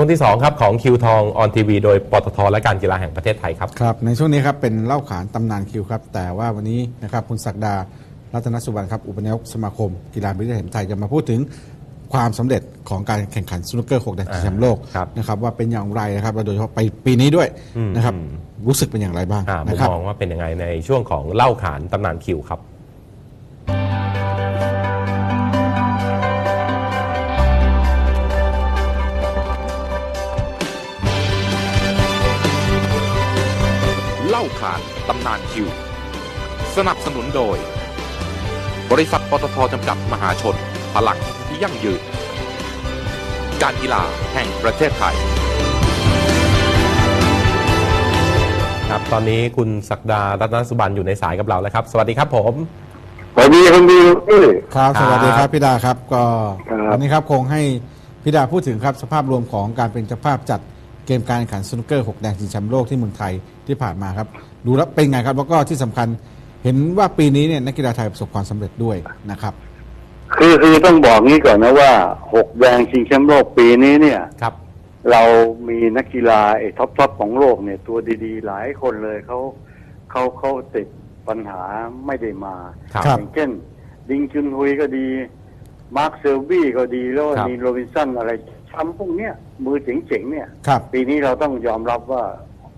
ช่วงที่ 2 ครับ ของคิวทองออนทีวีโดยปตทและการกีฬาแห่งประเทศไทยครับครับ ในช่วงนี้ครับเป็นเล่าขานตำนานคิวครับ แต่ว่าวันนี้นะครับคุณศักดารัตนสุวรรณครับอุปนายกสมาคม กีฬาบิลเลียนแห่งไทยจะมาพูดถึงความสำเร็จของการแข่งขันสนุกเกอร์6แดนชิงแชมป์โลกครับนะครับว่าเป็นอย่างไรนะครับและโดยเฉพาะไปปีนี้ด้วยอืมนะครับรู้สึกเป็นอย่างไรบ้างอ่าผมนะครับมองว่าเป็นยังไงในช่วงของเล่าขานตำนานคิวครับาขานตำนานคิว สนับสนุนโดย บริษัทปตทจำกัดมหาชน พลังที่ยั่งยืน การกีฬาแห่งประเทศไทย ครับตอนนี้คุณศักดารัตนสุบันอยู่ในสายกับเราแล้วครับ สวัสดีครับผม สวัสดีคุณดีพี่ครับครับสวัสดีครับพี่ดาครับก็ครับ วันนี้ครับคงให้พี่ดาพูดถึงครับสภาพรวมของการเป็นเจ้าภาพจัดเกมการแข่งขันสนุกเกอร์ 6 แดนชิงแชมป์โลกที่เมืองไทยที่ผ่านมาครับ ดูแล้วเป็นไงครับ แล้วก็ที่สำคัญเห็นว่าปีนี้เนี่ยนักกีฬาไทยประสบความสำเร็จด้วยนะครับ คือคือต้องบอกงี้ก่อนนะว่าหกแดงชิงแชมป์โลกปีนี้เนี่ยครับ เรามีนักกีฬาไอ้ท็อปทอปของโลกเนี่ยตัวดีๆ หลายคนเลยเขาเขาเขาติดปัญหาไม่ได้มาครับครับอย่างเช่นดิงจุนฮุยก็ดีมาร์คเซลบี้ก็ดีแล้วก็ครับมีโรบินสันอะไร ทำพวกเนี้ยมือเจ๋งๆเนี่ย ครับ ปีนี้เราต้องยอมรับว่า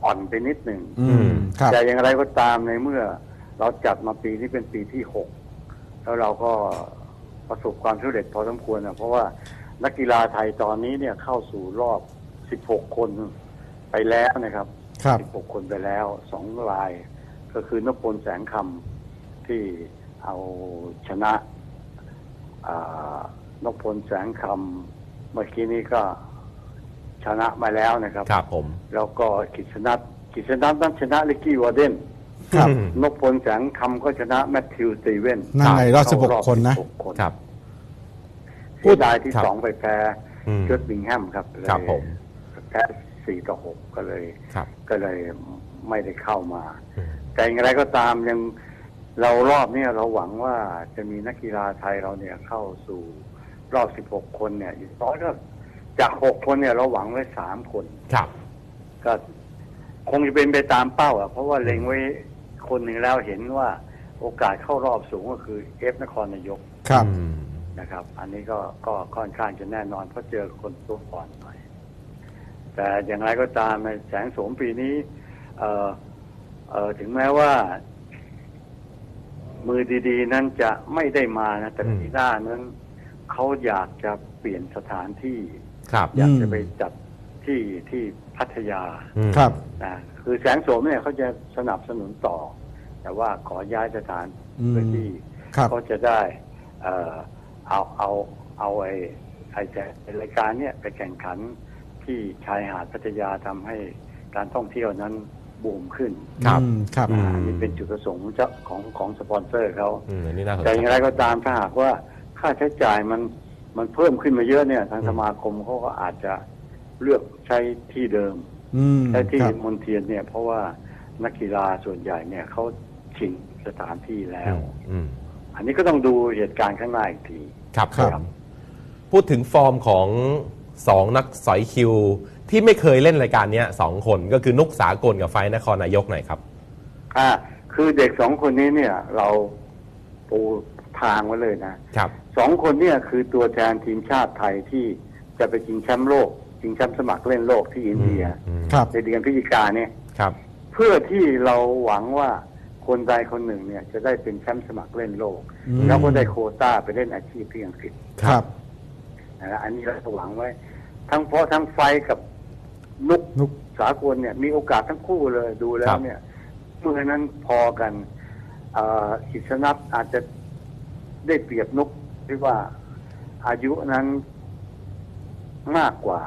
อ่อนไปนิดหนึ่งอืมครับ แต่อย่างไรก็ตามในเมื่อ เราจัดมาปีนี้เป็นปีที่หกแล้วเราก็ประสบความสำเร็จพอสมควรนะเพราะว่านักกีฬาไทยตอนนี้เนี่ยเข้าสู่รอบ 16 คนไปแล้วนะครับ ครับ 16 คนไปแล้วสองราย ก็คือนพพลแสงคำที่เอาชนะอ่านพพลแสงคำ เมื่อกี้นี้ก็ชนะมาแล้วนะครับ ครับผม แล้วก็กิษณัทกิษณัทนั้นชนะลิกกี้วอร์เดนครับอืมนพพลแสงคำก็ชนะแมทธิวสตีเวนนั่นไงรอบเข้าร16คนนะ16คนครับเสียดายที่ครับสองไปแพ้อืมเจอร์บิงแฮมครับเลยครับผมแพ้สี่ต่อหกก็เลยครับก็เลยไม่ได้เข้ามาอืมแต่อย่างไรก็ตามยังเรารอบเนี้ยเราหวังว่าจะมีนักกีฬาไทยเราเนี่ยเข้าสู่ รอบ 16 คนเนี่ยอย่างน้อยก็จาก 6 คนเนี่ยเราหวังไว้ 3 คน ครับ ก็คงจะเป็นไปตามเป้าอะ เพราะว่าเล็งไว้คนหนึ่งแล้วเห็นว่าโอกาสเข้ารอบสูงก็คือเอฟนครนายกครับอืมนะครับ อันนี้ก็ก็ค่อนข้างจะแน่นอน เพราะเจอคนตัวก่อนหน่อย แต่อย่างไรก็ตามในแสงโสมปีนี้ เอ่อเอ่อถึงแม้ว่า มือดี ๆ นั้นจะไม่ได้มานะแต่อืมปีหน้านั้น เขาอยากจะเปลี่ยนสถานที่ ครับ อยากจะอืมไปจัดที่ที่พัทยาอืมครับ นะคือแสงโสมเนี่ยเขาจะสนับสนุนต่อ แต่ว่าขอย้ายสถานอืมเพื่อที่ครับเขาจะได้เอ่อเอาเอาเอาไอ้ไอ้แต่ไอ้รายการเนี่ยไปแข่งขันที่ชายหาดพัทยาทำให้การท่องเที่ยวนั้นบูมขึ้นครับอืมครับอืมอันนี้เป็นจุดประสงค์เจ้าของของสปอนเซอร์เขา อืมอันนี้น่าสนแต่ใจอย่างไรก็ตามถ้าหากว่า ค่าใช้จ่ายมันมันเพิ่มขึ้นมาเยอะเนี่ย ทางอืมสมาคมเขาก็อาจจะเลือกใช้ที่เดิมอืมใช้ที่ครับมณเทียนเนี่ย เพราะว่านักกีฬาส่วนใหญ่เนี่ยเขาชิงสถานที่แล้อืวมอืมอันนี้ก็ต้องดูเหตุการณ์ข้างหน้าอีกทีครับครับผมพูดถึงฟอร์มของสองนักสอยคิว ที่ไม่เคยเล่นรายการเนี้ยสองคนก็คือนุกสากลกับไฟนครนายกหน่อยครับ อ่า คือเด็กสองคนนี้เนี่ย เราปู ทางไว้เลยนะครับสองคนเนี่ยคือตัวแทนทีมชาติไทยที่จะไปชิงแชมป์โลกชิงแชมป์สมัครเล่นโลกที่อินเดียอืมครับในเดือนพฤศจิกาเนี่ยครับ เพื่อที่เราหวังว่าคนใดคนหนึ่งเนี่ย จะได้เป็นแชมป์สมัครเล่นโลกอืมแล้วก็ได้โควต้าไปเล่นอาชีพที่อังกฤษครับนะอันนี้เราหวังไว้ ทั้งเพราะทั้งไฟกับนุกนุกสากลเนี่ยมีโอกาสทั้งคู่เลยดูแล้ครัวบเนี่ยเมื่อนั้นพอกันเอ่ออิสนับอาจจะ ได้เปรียบนุกที่ว่าอายุนั้นมากกว่า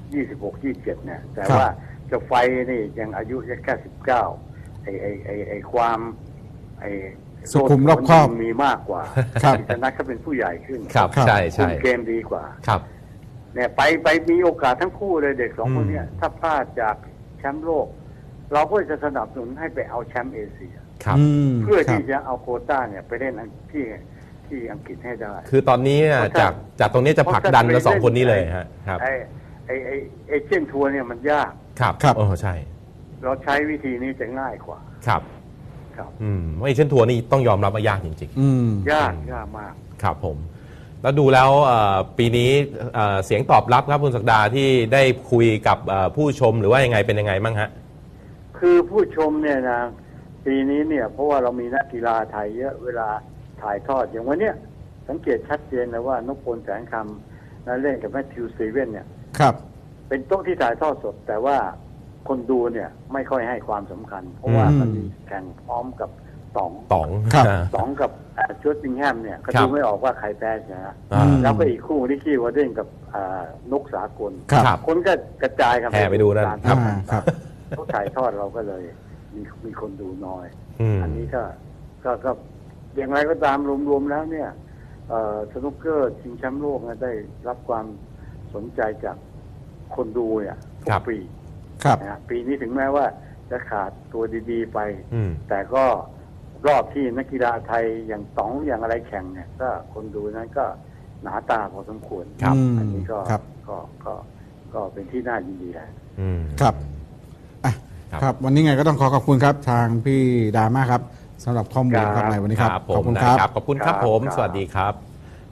26 27 เนี่ย แต่ครับว่าเจะไฟนี่ยังอายุแค่19ไอไอไอไอความไอสุขุมรอบคอบโลดมีมากกว่าครับอิสนับเขาเป็นผู้ใหญ่ขึ้นครับครับใช่คุใช่มเกมดีกว่าครับ เนี่ยไปไปมีโอกาสทั้งคู่เลยเด็กสองอืมคนเนี่ยถ้าพลาดจากแชมป์โลก เราก็จะสนับสนุนให้ไปเอาแชมป์เอเชียครับอืมเพื่อครับที่จะเอาโควต้าเนี่ยไปเล่นอังที่ ที่อังกฤษให้ได้ คือตอนนี้เนี่ยเพราะถ้าจากจากตรงนี้จะผลักดันเพแล้ราะวสองถ้าคนนี้เลยฮะครับ ไอ้ไอไอเอเจนต์ทัวร์เนี่ยมันยาก ครับครับเออใช่ เราใช้วิธีนี้จะง่ายกว่าครับ ครับ อืมว่าเอเช่นทัวร์นี่ต้องยอมรับว่ายากจริง อืม ยากยากมาก ๆ ครับผม แล้วดูแล้วเอ่อปีนี้เอ่อเสียงตอบรับครับคุณศักดาที่ได้คุยกับเอ่อผู้ชมหรือว่ายังไงเป็นยังไงบ้างฮะ คือผู้ชมเนี่ยนะปีนี้เนี่ยเพราะว่าเรามีนักกีฬาไทยเยอะเวลา ถ่ายทอดอย่างวันเนี้ยสังเกตชัดเจนเลยว่านพพลแสงคำนั้นเล่นกับแมทธิวซีเว่นเนี่ยครับ เป็นโต๊ะที่ถ่ายทอดสด แต่ว่าคนดูเนี่ยไม่ค่อยให้ความสำคัญ เพราะว่าอืมมันมีแข่งพร้อมกับสองต๋องครับอ่าสองกับจูดบิงแฮมเนี่ยก็ครัดูบไม่ออกว่าใครแพ้ชนะอ่าอืมแล้วก็อีกคู่ลิกี้วอร์เดนกับอ่านกสากลครับครับคนก็กระจายกันแห่ไปดูนั่นการอ่าทำครับเขาถ่ายทอดเราก็เลย มีมีคนดูน้อยอืมอันนี้ก็ก็ก็ อย่างไรก็ตามรวมๆแล้วเนี่ยเอ่อสนุกเกอร์ชิงแชมป์โลกเนี่ยได้รับความสนใจจากคนดูเนี่ยทุครักบปีครับนะฮะปีนี้ถึงแม้ว่าจะขาดตัวดีๆไปอืมแต่ก็รอบที่นักกีฬาไทยอย่างต๋องอย่างอะไรแข่งเนี่ย ก็คนดูนั้นก็หนาตาพอสมควรครับอืมอันนี้ก็ครับก็ก็ก็เป็นที่น่ายินดีแหละอืมครับอะครับครับ วันนี้ไงก็ต้องขอขอบคุณครับทางพี่ดามาครับ สำหรับข้อมูลครับในวันนี้ครับผขอมบคุณได้ครับครับ ขอบคุณครับครับผมครับสวัสดีครับ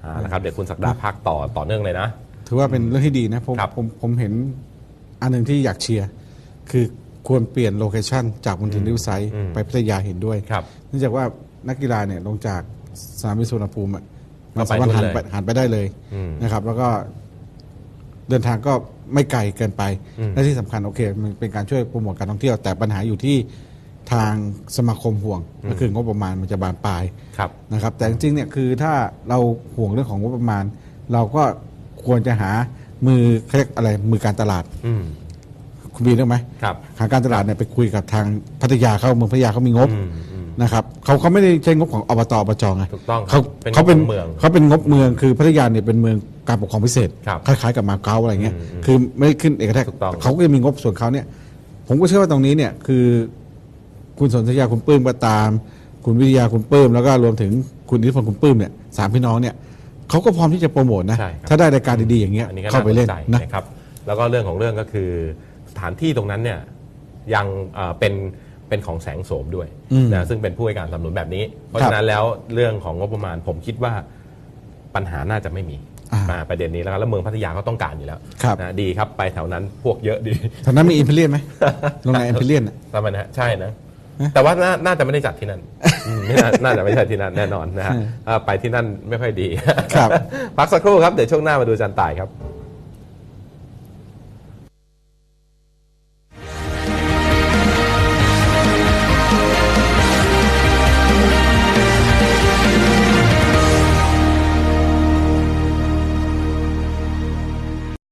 อ่านะครับเดี๋ยวคุณศักดาพักต่อต่อเนื่องเลยนะ ถือว่าเป็นเรื่องที่ดีนะผมครับผมผมเห็นอันหนึ่งที่อยากเชียร์คือควรเปลี่ยนโลเคชันจากบนถิ่นริวไซต์อืมไปพัทยาเห็นด้วยครับเนื่องจากว่านักกีฬาเนี่ยลงจากสนามบินสุวรรณภูมิอะมันก็ไปสามารถหันนู่นเลยไปหันไปได้เลยอืมนะครับ แล้วก็เดินทางก็ไม่ไกลเกินไปอืมและที่สำคัญโอเค มันเป็นการช่วยโปรโมทการท่องเที่ยวแต่ปัญหาอยู่ที่ ทางสมาคมห่วงก็คืองบประมาณมันจะบานปลายครับนะครับ แต่จริงๆเนี่ยคือถ้าเราห่วงเรื่องของงบประมาณ เราก็ควรจะหามือเขาเรียกอะไรมือการตลาดอืมคุณบีนรู้ไหมครับหาการตลาดเนี่ยไปคุยกับทางพัทยาเขาเมืองพัทยาเขามีงบอืมอืมนะครับเขาเขาไม่ได้ใช้งบของอบตอบจไงถูกต้องครัเขาบเป็นเขาเป็นงบของเมืองเขาเป็นงบเมืองคือพัทยาเนี่ยเป็นเมืองการปกครองพิเศษครับคล้ายๆกับมาเก๊าอะไรเงี้ยอืมอืมคือไม่ได้ขึ้นเอกแทกถูกต้องเขาก็จะมีงบส่วนเขาเนี่ยผมก็เชื่อว่าตรงนี้เนี่ยคือ คุณสนธยาคุณปื้มก็ตาม คุณวิทยาคุณปื้มแล้วก็รวมถึงคุณอิทธิพลคุณปื้มเนี่ยสามพี่น้องเนี่ยเขาก็พร้อมที่จะโปรโมทนะ ใช่ครับ ถ้าได้รายการดีๆอย่างเงี้ยอันนี้ก็เข้าไปเล่นสใจนะ นะครับ แล้วก็เรื่องของเรื่องก็คือสถานที่ตรงนั้นเนี่ยยังเอ่อเป็นเป็นของแสงโสมด้วยอืมนะซึ่งเป็นผู้ให้การสนับสนุนแบบนี้ เพราะครับฉะนั้นแล้วเรื่องของงบประมาณผมคิดว่าปัญหาน่าจะไม่มีอ่ามาประเด็นนี้แล้วก็แล้วเมืองพัทยาก็ต้องการอยู่แล้วครับนะดีครับไปแถวนั้นพวกเยอะดี แถวนั้นมีอิมพีเรียนไหมโรงแรมอิมพีเรียนประมาณนะฮะใช่นะ แต่ว่าน่าน่าจะไม่ได้จัดที่นั่นอืมไม่น่าน่าจะไม่ใช่ที่นั่นแน่นอนนะฮะอ่าไปที่นั่นไม่ค่อยดีครับพักสักครู่ครับเดี๋ยวช่วงหน้ามาดูอาจันต่ายครับ